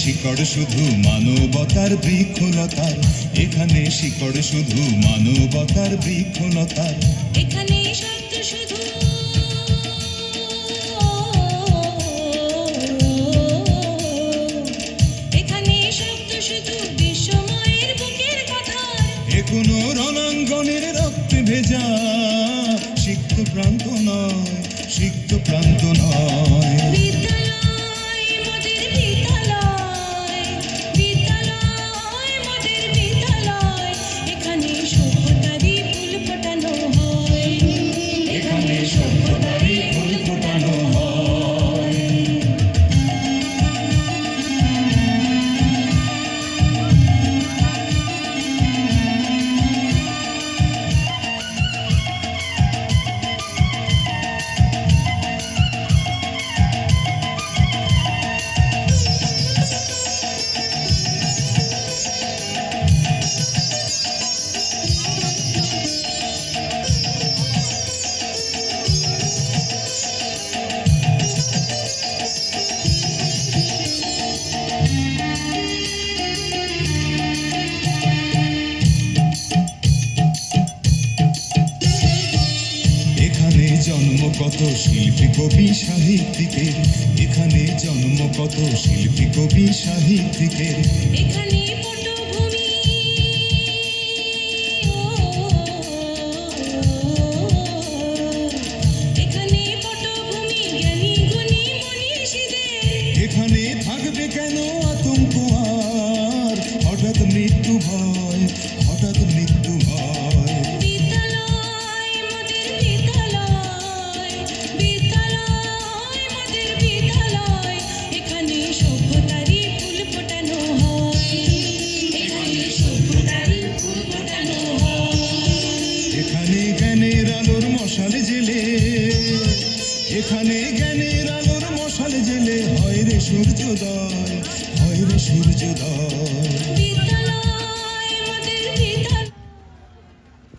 শিকড় শুধু মানবতার বৃক্ষলতার এখানে শিকড় শুধু মানবতার বৃক্ষলতার এখানে শুধু এখানে শব্দ শুধু বিশ্বময়ের বুকের কথা। এ কোনো রণাঙ্গনের রক্তে ভেজা সিক্ত প্রান্ত নয়। জন্ম কত শিল্পী কবি সাহিত্যিকের। এখানে জন্ম কত শিল্পী কবি সাহিত্যিকের। এখানে এখানে জ্ঞানের আলোর মশাল জেলে হয় রে সূর্যোদয় হয় রে সূর্যোদয়।